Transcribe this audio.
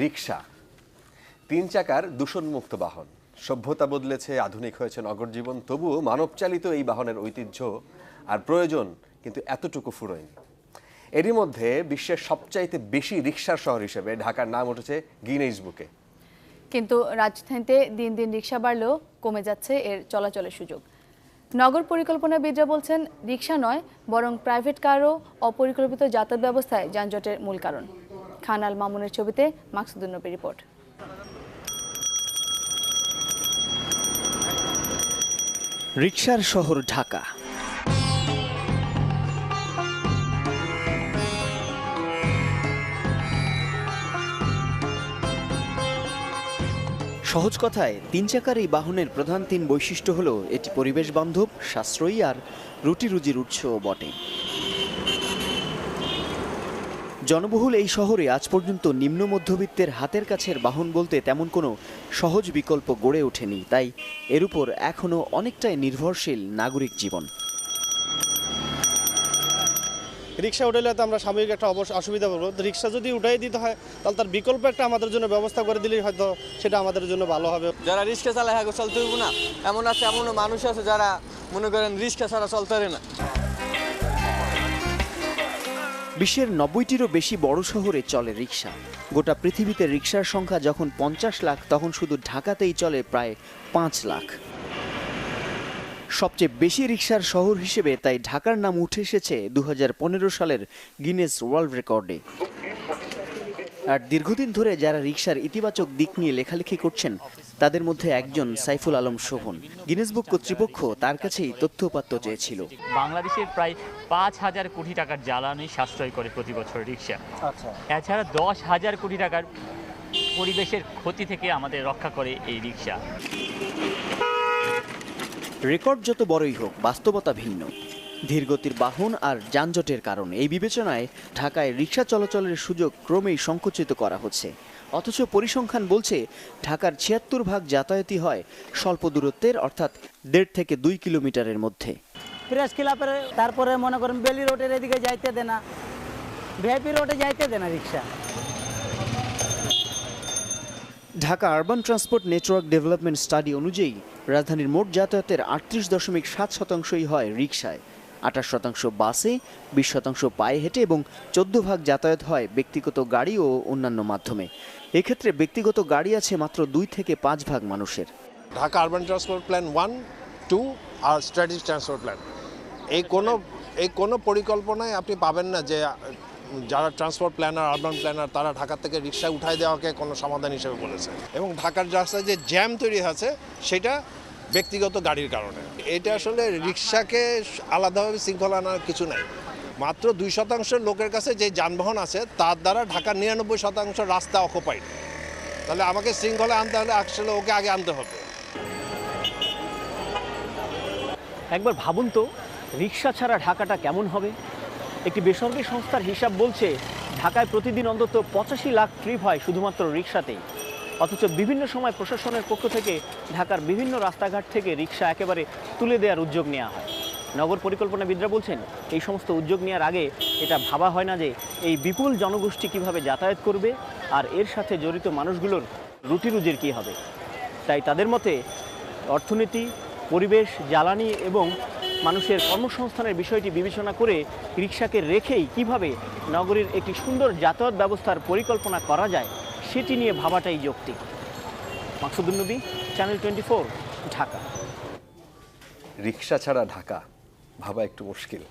রিক্সা তিন চাকার দূষণমুক্ত বাহন। সভ্যতা বদলেছে, আধুনিক হয়েছে নগর জীবন, তবুও মানবচালিত এই বাহনের ঐতিহ্য আর প্রয়োজন কিন্তু এতটুকু ফুরোয়নি। এরই মধ্যে বিশ্বের সবচাইতে বেশি রিক্সার শহর হিসেবে ঢাকার নাম উঠেছে গিনেজ বুকে। কিন্তু রাজধানীতে দিন দিন রিক্সা বাড়লেও কমে যাচ্ছে এর চলাচলের সুযোগ। নগর পরিকল্পনাবিদরা বলছেন রিক্সা নয়, বরং প্রাইভেট কারও অপরিকল্পিত যাতায়াত ব্যবস্থায় যানজটের মূল কারণ। খান আল মামুনের ছবিতে মাকসুদুল নবী রিপোর্ট। রিকশার শহর ঢাকা। সহজ কথায়, তিন চাকার এই বাহনের প্রধান তিন বৈশিষ্ট্য হলো, এটি পরিবেশ বান্ধব, সাশ্রয়ী আর রুটি রুজির উৎসও বটে। জনবহুল এই শহরে আজ পর্যন্ত নিম্ন মধ্যবিত্তের হাতের কাছের বাহন বলতে তেমন কোনো সহজ বিকল্প গড়ে ওঠেনি। তাই এর উপর এখনও অনেকটাই নির্ভরশীল নাগরিক জীবন। রিক্সা উঠাইলে তো আমরা সাময়িক একটা অবশ্য অসুবিধা পড়ব তো রিক্সা যদি উঠাই দিতে হয় তাহলে তার বিকল্প একটা আমাদের জন্য ব্যবস্থা করে দিলেই হয়তো সেটা আমাদের জন্য ভালো হবে। যারা রিক্সা চালায় হ্যাঁ চলতে হইব না। এমন আছে এমনও মানুষ আছে যারা মনে করেন রিক্সা ছাড়া চলতে পারে না। বিশ্বের নব্বইটিরও বেশি বড় শহরে চলে রিক্সা গোটা পৃথিবীতে রিক্সার সংখ্যা যখন পঞ্চাশ লাখ, তখন শুধু ঢাকাতেই চলে প্রায় পাঁচ লাখ। সবচেয়ে বেশি রিক্সার শহর হিসেবে তাই ঢাকার নাম উঠে এসেছে দু হাজার পনেরো সালের গিনেস ওয়ার্ল্ড রেকর্ডে আর দীর্ঘদিন ধরে যারা রিক্সার ইতিবাচক দিক নিয়ে লেখালেখি করছেন তাদের মধ্যে একজন সাইফুল আলম শোভন। গিনেস বুক কর্তৃপক্ষ তার কাছেই তথ্যপাত্য চেয়েছিল। বাংলাদেশের প্রায় পাঁচ হাজার কোটি টাকার জ্বালানি সাশ্রয় করে প্রতি বছর রিক্সা এছাড়া দশ হাজার কোটি টাকার পরিবেশের ক্ষতি থেকে আমাদের রক্ষা করে এই রিক্সা রেকর্ড যত বড়ই হোক বাস্তবতা ভিন্ন। ধীরগতির বাহন আর যানজটের কারণে। এই বিবেচনায় ঢাকায় রিক্সা চলাচলের সুযোগ ক্রমেই সংকুচিত করা হচ্ছে। অথচ পরিসংখ্যান বলছে ঢাকার ছিয়াত্তর ভাগ যাতায়াতই হয় স্বল্প দূরত্বের অর্থাৎ দেড় থেকে দুই কিলোমিটারের মধ্যে। প্রেস ক্লাবের তারপরে মনে করেন বেলি রোডের এদিকে যাইতে দেয় না ভিআইপি রোডে যাইতে দেয় না rickshaw Dhaka urban transport network development study অনুযায়ী রাজধানীর মোট যাতায়াতের আটত্রিশ দশমিক সাত শতাংশই হয় রিকশায়। আঠাশ শতাংশ বাসে, বিশ শতাংশ পায়ে হেঁটে এবং চোদ্দ ভাগ যাতায়াত হয় ব্যক্তিগত গাড়ি ও অন্যান্য মাধ্যমে। এক্ষেত্রে ব্যক্তিগত গাড়ি আছে মাত্র দুই থেকে পাঁচ ভাগ মানুষের। Dhaka urban transport plan one two আর স্ট্র্যাটেজিক ট্রান্সপোর্ট প্ল্যান এই কোনো এই কোনো পরিকল্পনায় আপনি পাবেন না যে, যারা ট্রান্সপোর্ট প্ল্যানার আরবান প্ল্যানার তারা ঢাকা থেকে রিক্সা উঠাই দেওয়াকে কোনো সমাধান হিসেবে বলেছে। এবং ঢাকার রাস্তায় যে জ্যাম তৈরি আছে সেটা ব্যক্তিগত গাড়ির কারণে। এটা আসলে রিক্সাকে আলাদাভাবে শৃঙ্খলা আনার কিছু নাই। মাত্র দুই শতাংশ লোকের কাছে যে যানবাহন আছে, তার দ্বারা ঢাকার নিরানব্বই শতাংশ রাস্তা অকুপাইড তাহলে আমাকে শৃঙ্খলা আনতে হলে আসলে ওকে আগে আনতে হবে। একবার ভাবুন তো, রিক্সা ছাড়া ঢাকাটা কেমন হবে? একটি বেসরকারি সংস্থার হিসাব বলছে, ঢাকায় প্রতিদিন অন্তত পঁচাশি লাখ ট্রিপ হয় শুধুমাত্র রিক্সাতেই। অথচ বিভিন্ন সময় প্রশাসনের পক্ষ থেকে ঢাকার বিভিন্ন রাস্তাঘাট থেকে রিক্সা একেবারে তুলে দেওয়ার উদ্যোগ নেওয়া হয়। নগর পরিকল্পনাবিদরা বলছেন, এই সমস্ত উদ্যোগ নেওয়ার আগে এটা ভাবা হয় না যে এই বিপুল জনগোষ্ঠী কীভাবে যাতায়াত করবে আর এর সাথে জড়িত মানুষগুলোর রুটি রুজির কী হবে। তাই তাদের মতে অর্থনীতি, পরিবেশ, জ্বালানি এবং মানুষের কর্মসংস্থানের বিষয়টি বিবেচনা করে রিক্সাকে রেখেই কীভাবে নগরীর একটি সুন্দর যাতায়াত ব্যবস্থার পরিকল্পনা করা যায় সেটি নিয়ে ভাবাটাই যৌক্তিক। মাকসুদুল নবী চ্যানেল টোয়েন্টি ঢাকা। রিক্সা ছাড়া ঢাকা, ভাবা একটু মুশকিল।